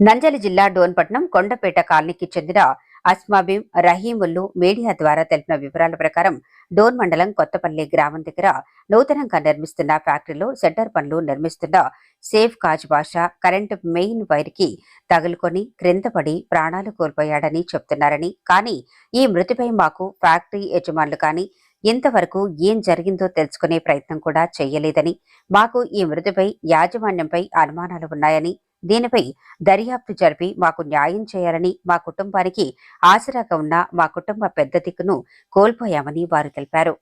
నంజలి జిల్లా డోన్పట్నం కొండపేట కాలనీకి చెందిన అస్మాబీం రహీముల్లు మీడియా ద్వారా తెలిపిన వివరాల ప్రకారం డోన్ మండలం కొత్తపల్లి గ్రామం దగ్గర నూతనంగా నిర్మిస్తున్న ఫ్యాక్టరీలో సెంటర్ పనులు నిర్మిస్తున్న సేఫ్ కాజ్ బాషా కరెంటు మెయిన్ వైర్కి తగులుకొని క్రిందపడి ప్రాణాలు కోల్పోయాడని చెప్తున్నారని. కానీ ఈ మృతిపై మాకు ఫ్యాక్టరీ యజమానులు కానీ ఇంతవరకు ఏం జరిగిందో తెలుసుకునే ప్రయత్నం కూడా చేయలేదని. మాకు ఈ మృతిపై యాజమాన్యంపై అనుమానాలు ఉన్నాయని దీనిపై దర్యాప్తు జరిపి మాకు న్యాయం చేయాలని మా కుటుంబానికి ఆసరాగా ఉన్న మా కుటుంబ పెద్ద దిక్కును కోల్పోయామని వారు తెలిపారు.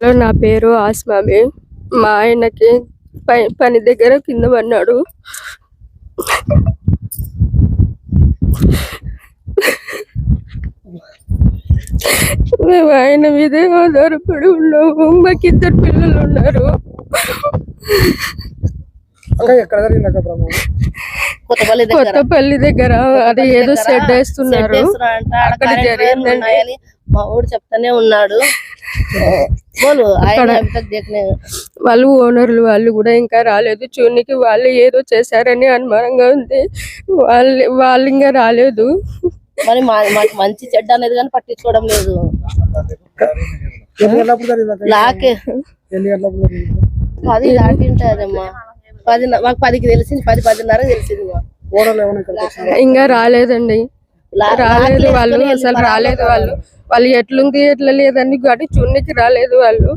హలో నా పేరు ఆస్మామి మా ఆయనకి పై పని దగ్గర కింద పడినాడు మేము ఆయన మీదే ఆధారపడి ఉన్నాము మాకు ఇద్దరు పిల్లలు ఉన్నారు కొత్తపల్లి దగ్గర. అది ఏదో షెడ్ వేస్తున్నారు. అక్కడ జరిగిందండి. మా ఊడు చెప్తానే ఉన్నాడు. వాళ్ళు ఓనర్లు వాళ్ళు కూడా ఇంకా రాలేదు. చూనికి వాళ్ళు ఏదో చేశారని అనుమానంగా ఉంది. వాళ్ళు వాళ్ళు ఇంకా రాలేదు. మరి మా- మాకు మంచి చెడ్డ అనేది కానీ పట్టించుకోవడం లేదు. పది దాటింటదమ్మా పది మాకు పదికి తెలిసింది పది పదిన్నర తెలిసింది? ఇంకా రాలేదండి. రాలేదు వాళ్ళు అసలు రాలేదు వాళ్ళు. వాళ్ళు ఎట్లుంది ఎట్లా లేదని గాడి చూడనికి రాలేదు వాళ్ళు.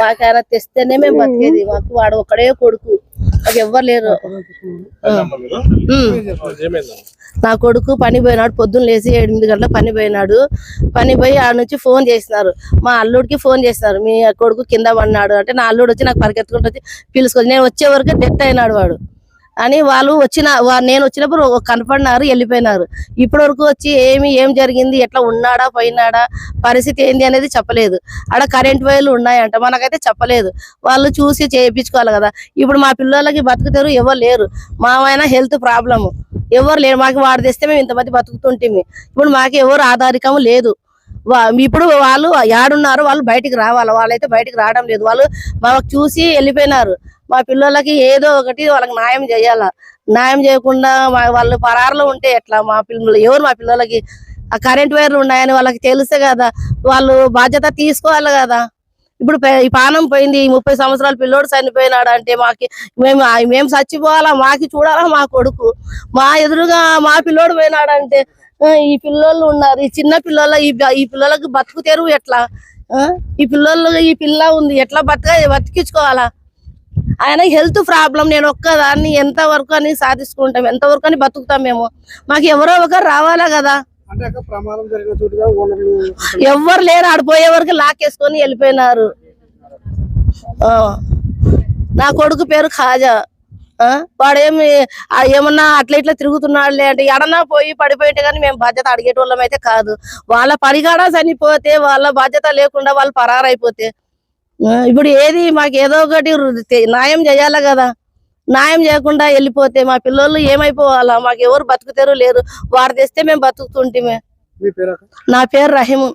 మాకైనా తెస్తేనే మేము బతికేది. మాకు వాడు ఒక్కడే కొడుకు. మాకు ఎవ్వరు లేరు. నా కొడుకు పని పోయినాడు. పొద్దున్న లేచి ఎనిమిది గంటల పని పోయినాడు. పని పోయి ఆ నుంచి ఫోన్ చేసినారు. మా అల్లుడికి ఫోన్ చేసినారు. మీ కొడుకు కింద పడినాడు. అంటే నా అల్లుడు వచ్చి నాకు పరిగెత్తుకుంటూ వచ్చి పిలుచుకొని నేను వచ్చే వరకు డెత్ అయినాడు వాడు. అని వాళ్ళు వచ్చిన వా- నేను వచ్చినప్పుడు కనపడినారు వెళ్ళిపోయినారు. ఇప్పటి వరకు వచ్చి ఏమి ఏం జరిగింది ఎట్లా ఉన్నాడా పోయినాడా పరిస్థితి ఏంది అనేది చెప్పలేదు. ఆడ కరెంట్ వైర్లు ఉన్నాయంట మనకైతే చెప్పలేదు. వాళ్ళు చూసి చేయించుకోవాలి కదా. ఇప్పుడు మా పిల్లలకి బతుకుతారు ఎవరు లేరు. మా హెల్త్ ప్రాబ్లము. ఎవరు లేరు మాకు వాడు తెస్తే మేము ఇంతమంది బతుకుతుంటిమి. ఇప్పుడు మాకు ఎవరు ఆధారికము లేదు. వా- ఇప్పుడు వాళ్ళు యాడున్నారు వాళ్ళు బయటికి రావాలి. వాళ్ళైతే బయటికి రావడం లేదు. వాళ్ళు మాకు చూసి వెళ్ళిపోయినారు. మా పిల్లలకి ఏదో ఒకటి వాళ్ళకి న్యాయం చేయాల? న్యాయం చేయకుండా మా- వాళ్ళు పరారులో ఉంటే ఎట్లా? మా పిల్లలు ఎవరు మా పిల్లలకి? ఆ కరెంట్ వైర్లు ఉన్నాయని వాళ్ళకి తెలుస్తే కదా. వాళ్ళు బాధ్యత తీసుకోవాలి కదా. ఇప్పుడు ఈ పానం పోయింది ఈ ముప్పై సంవత్సరాల పిల్లోడు చనిపోయినాడు అంటే మాకి మేము మేము చచ్చిపోవాలా? మాకి చూడాలా మా కొడుకు? మా ఎదురుగా మా పిల్లోడు పోయినాడంటే ఈ పిల్లోళ్ళు ఉన్నారు. ఈ చిన్న పిల్లల ఈ పిల్లలకు బతుకు తెరువు ఎట్లా? ఆ? ఈ పిల్లలు ఈ పిల్ల ఉంది. ఎట్లా బతక బతికించుకోవాలా? ఆయన హెల్త్ ప్రాబ్లం నేను ఒక్కదాన్ని ఎంత వరకు అని సాధించుకుంటాం ఎంత వరకు అని బతుకుతాం మేము మాకు ఎవరో ఒకరు రావాలా కదా ఎవ్వరు లేరు ఆడిపోయే వరకు లాకేసుకొని వెళ్ళిపోయినారు ఆ. నా కొడుకు పేరు ఖాజా ఆ? వాడేమి ఏమన్నా అట్లా ఇట్లా తిరుగుతున్నాడులే అంటే ఎడనా పోయి పడిపోయింటే కానీ మేము బాధ్యత అడిగేటోళ్ళం అయితే కాదు వాళ్ళ పరిగాడ చనిపోతే వాళ్ళ బాధ్యత లేకుండా వాళ్ళు పరారైపోతే ఇప్పుడు ఏది మాకు ఏదో ఒకటి న్యాయం చేయాలి కదా? న్యాయం చేయకుండా వెళ్ళిపోతే మా పిల్లలు ఏమైపోవాలా? మాకు ఎవరు బతుకుతారు లేరు. వాడు తెస్తే మేము బతుకుతుంటే నా పేరు రహీము.